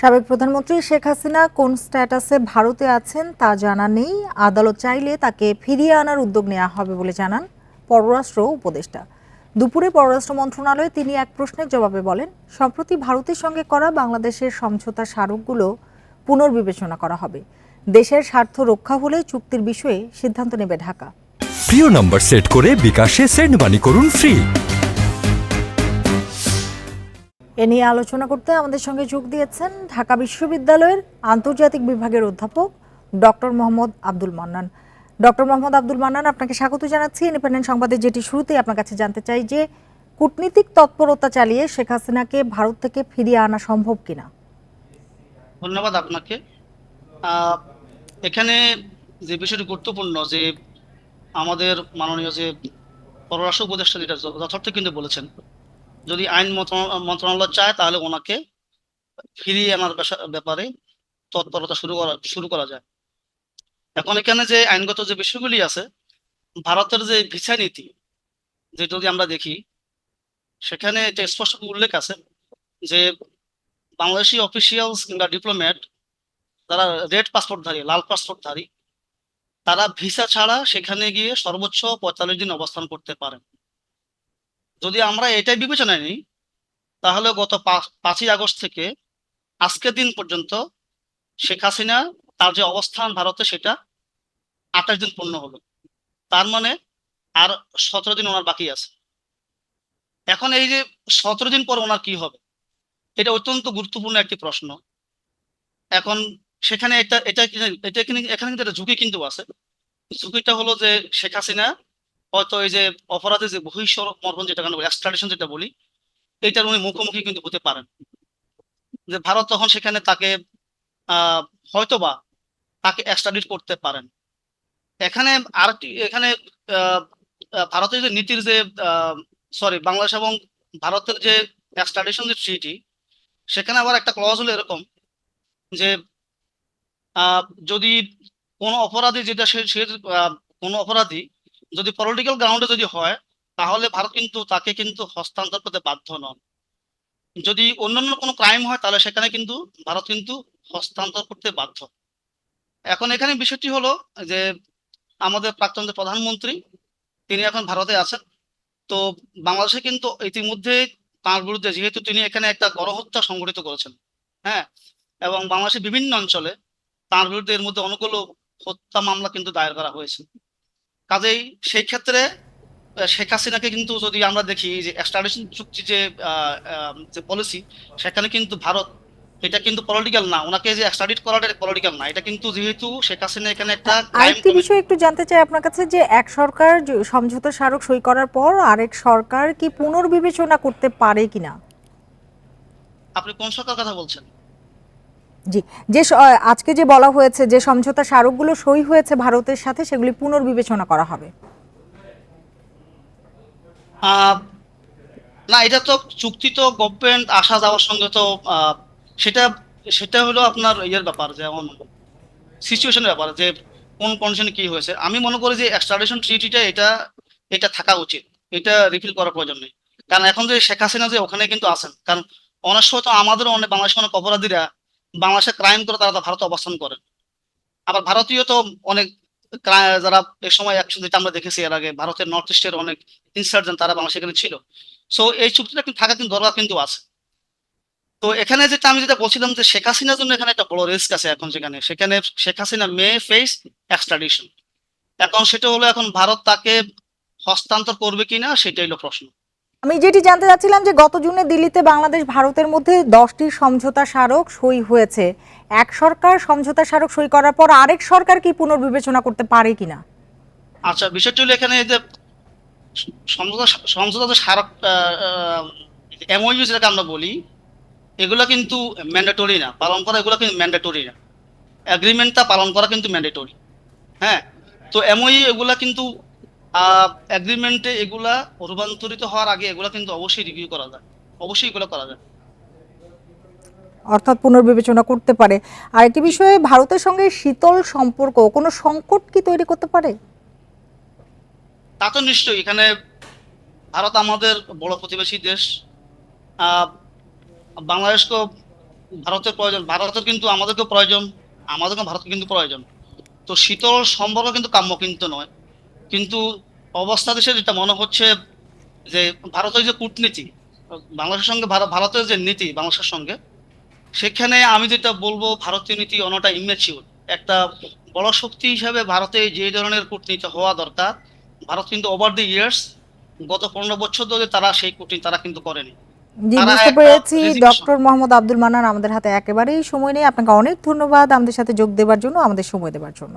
সাবেক প্রধানমন্ত্রী শেখ হাসিনা কোন স্ট্যাটাসে ভারতে আছেন তা জানা নেই। আদালত চাইলে তাকে ফিরিয়ে আনার উদ্যোগ নেওয়া হবে বলে জানান পররাষ্ট্র উপদেষ্টা। দুপুরে পররাষ্ট্র মন্ত্রণালয়ে তিনি এক প্রশ্নের জবাবে বলেন, সম্প্রতি ভারতের সঙ্গে করা বাংলাদেশের সমঝোতা স্মারকগুলো পুনর্বিবেচনা করা হবে। দেশের স্বার্থ রক্ষা হলে চুক্তির বিষয়ে সিদ্ধান্ত নেবে ঢাকা। প্রিয় নম্বর সেট করে বিকাশে সেন্ড মানি করুন ফ্রি। এ নিয়ে আলোচনা করতে আমাদের সঙ্গে যোগ দিয়েছেন ঢাকা বিশ্ববিদ্যালয়ের আন্তর্জাতিক বিভাগের অধ্যাপক ডক্টর মোহাম্মদ আব্দুল মান্নান। ডক্টর মোহাম্মদ আব্দুল মান্নান, আপনাকে স্বাগত জানাচ্ছি। ইন্ডিপেন্ডেন্ট সংবাদে যেটি শুরুতেই আপনার কাছে জানতে চাই যে, কূটনীতিক তৎপরতা চালিয়ে শেখ হাসিনাকে ভারত থেকে ফিরিয়ে আনা সম্ভব কিনা? ধন্যবাদ আপনাকে। এখানে যে বিষয়টি গুরুত্বপূর্ণ যে আমাদের মাননীয় যে পররাষ্ট্র উপদেষ্টা যেটা যথার্থ কিন্তু বলেছেন যদি আইন মন্ত্রণালয় চায়, তাহলে ওনাকে ফিরিয়ে আনার ব্যাপারে তৎপরতা শুরু করা শুরু করা যায়। এখন এখানে যে আইনগত যে বিষয়গুলি আছে, ভারতের যে ভিসা নীতি, যে যদি আমরা দেখি, সেখানে এটা স্পষ্ট উল্লেখ আছে যে বাংলাদেশি অফিসিয়ালস কিংবা ডিপ্লোম্যাট তারা রেড পাসপোর্টধারী লাল পাসপোর্টধারী তারা ভিসা ছাড়া সেখানে গিয়ে সর্বোচ্চ পঁয়তাল্লিশ দিন অবস্থান করতে পারেন। যদি আমরা এটাই বিবেচনায় নিই, তাহলে গত পাঁচ- পাঁচই আগস্ট থেকে আজকের দিন পর্যন্ত শেখ হাসিনা তার যে অবস্থান ভারতে সেটা আঠাশ দিন পূর্ণ হলো। তার মানে আর সতেরো দিন ওনার বাকি আছে। এখন এই যে সতেরো দিন পর ওনার কি হবে? এটা অত্যন্ত গুরুত্বপূর্ণ একটি প্রশ্ন। এখন সেখানে এটা এটা এটা এখানে কিন্তু একটা ঝুঁকি কিন্তু আছে। ঝুঁকিটা হলো যে শেখ হাসিনা হয়তো এই যে অপরাধে যে বহিঃমর্পণ যেটা কেন বলি এক্সট্রাডিশন যেটা বলি এটার উনি মুখোমুখি কিন্তু হতে পারেন। যে ভারত তখন সেখানে তাকে হয়তোবা তাকে এক্সট্রাডিট করতে পারেন। এখানে আর এখানে ভারতের যে নীতির যে সরি বাংলাদেশ এবং ভারতের যে এক্সট্রাডিশন যে ট্রিটি সেখানে আবার একটা ক্লজ হলো এরকম যে যদি কোনো অপরাধী যেটা সে কোনো অপরাধী যদি পলিটিক্যাল গ্রাউন্ডে যদি হয়, তাহলে ভারত কিন্তু তাকে কিন্তু হস্তান্তর করতে বাধ্য নন। যদি অন্যান্য কোনো ক্রাইম হয়, তাহলে সেখানে কিন্তু ভারত কিন্তু হস্তান্তর করতে বাধ্য। এখন এখানে বিষয়টি হলো যে, আমাদের প্রাক্তন প্রধানমন্ত্রী, তিনি এখন ভারতে আছেন। তো বাংলাদেশে কিন্তু ইতিমধ্যে তার বিরুদ্ধে, যেহেতু তিনি এখানে একটা গণহত্যা সংঘটিত করেছেন হ্যাঁ এবং বাংলাদেশের বিভিন্ন অঞ্চলে তার বিরুদ্ধে এর মধ্যে অনেকগুলো হত্যা মামলা কিন্তু দায়ের করা হয়েছে। কাজেই সেই ক্ষেত্রে শেখ হাসিনাকে কিন্তু যদি আমরা দেখি যে এক্সট্রাডিশন চুক্তি যে যে পলিসি সেখানে কিন্তু ভারত এটা কিন্তু পলিটিক্যাল না। ওনাকে যে এক্সট্রাডিট করাটা পলিটিক্যাল না। এটা কিন্তু যেহেতু শেখ হাসিনা এখানে একটা আরেকটি বিষয় একটু জানতে চাই আপনার কাছে যে এক সরকার সমঝোতা স্মারক সই করার পর আরেক সরকার কি পুনর্বিবেচনা করতে পারে কিনা? আপনি কোন সরকার কথা বলছেন? জি, যে আজকে যে বলা হয়েছে যে সমঝোতা স্মারকগুলো সই হয়েছে ভারতের সাথে, সেগুলি পুনর্বিবেচনা করা হবে। না, এটা তো চুক্তি তো গভর্নমেন্ট আসা যাওয়ার সঙ্গে তো সেটা সেটা হলো আপনার ইয়ের ব্যাপার যেমন সিচুয়েশনের ব্যাপার, যে কোন কন্ডিশনে কি হয়েছে। আমি মনে করি যে এক্সট্রাডিশন ট্রিটিটা এটা এটা থাকা উচিত। এটা রিফিল করার প্রয়োজন নেই। কারণ এখন যে শেখ হাসিনা যে ওখানে কিন্তু আছেন, কারণ অনেক সময় তো আমাদেরও অনেক, বাংলাদেশের অনেক অপরাধীরা বাংলাদেশে ক্রাইম করে তারা ভারতে অবস্থান করেন। আবার ভারতীয় তো অনেক যারা এই সময় যেটা আমরা দেখেছি এর আগে ভারতের নর্থ ইস্টের অনেক ইনসার্জেন্ট তারা বাংলাদেশে এখানে ছিল। সো এই চুক্তিটা কিন্তু থাকা কিন্তু দরকার কিন্তু আছে। তো এখানে যেটা আমি যেটা বলছিলাম যে শেখ হাসিনার জন্য এখানে একটা বড় রিস্ক আছে এখন সেখানে সেখানে Sheikh Hasina may face extradition এখন সেটা হলো এখন ভারত তাকে হস্তান্তর করবে কিনা, সেটাই হলো প্রশ্ন। আমি যেটি জানতে চাচ্ছিলাম যে গত জুনে দিল্লিতে বাংলাদেশ, ভারতের মধ্যে দশটি সমঝোতা স্মারক সই হয়েছে। এক সরকার সমঝোতা স্মারক সই করার পর আরেক সরকার কি পুনর্বিবেচনা করতে পারে কিনা? আচ্ছা বিষয়টি হলো এখানে যে সমঝোতা সমঝোতা স্মারক এমওইউ যেটাকে আমরা বলি, এগুলো কিন্তু ম্যান্ডেটরি না। পালন করা এগুলো কিন্তু ম্যান্ডেটরি না। অ্যাগ্রিমেন্টটা পালন করা কিন্তু ম্যান্ডেটরি হ্যাঁ? তো এমওই এগুলো কিন্তু অ্যাগ্রিমেন্টে এগুলা রূপান্তরিত হওয়ার আগে এগুলা কিন্তু অবশ্যই রিভিউ করা যায়। অবশ্যই এগুলো করা যায়। অর্থাৎ পুনর্বিবেচনা করতে পারে। আর একটি বিষয়ে ভারতের সঙ্গে শীতল সম্পর্ক কোনো সংকট কি তৈরি করতে পারে? তা তো নিশ্চয়ই। এখানে ভারত আমাদের বড় প্রতিবেশী দেশ। আহ, বাংলাদেশকে ভারতের প্রয়োজন। ভারতের কিন্তু আমাদেরকেও প্রয়োজন। আমাদেরকে ভারতকে কিন্তু প্রয়োজন। তো শীতল সম্পর্ক কিন্তু কাম্য কিন্তু নয়। কিন্তু অবস্থা দেশে যেটা মনে হচ্ছে যে ভারতের যে কূটনীতি বাংলাদেশের সঙ্গে ভারতের যে নীতি বাংলাদেশের সঙ্গে সেখানে আমি যেটা বলব ভারতীয় নীতি অনেকটা ইমেচিউর একটা বড় শক্তি হিসাবে ভারতে যে ধরনের কূটনীতি হওয়া দরকার ভারত কিন্তু ওভার দি ইয়ার্স গত পনেরো বছর ধরে তারা সেই কূটনীতি তারা কিন্তু করেনি। জি বুঝতে পেরেছি। ডক্টর মোহাম্মদ আব্দুল মান্নান আমাদের হাতে একেবারেই সময় নেই। আপনাকে অনেক ধন্যবাদ আমাদের সাথে যোগ দেওয়ার জন্য আমাদের সময় দেওয়ার জন্য।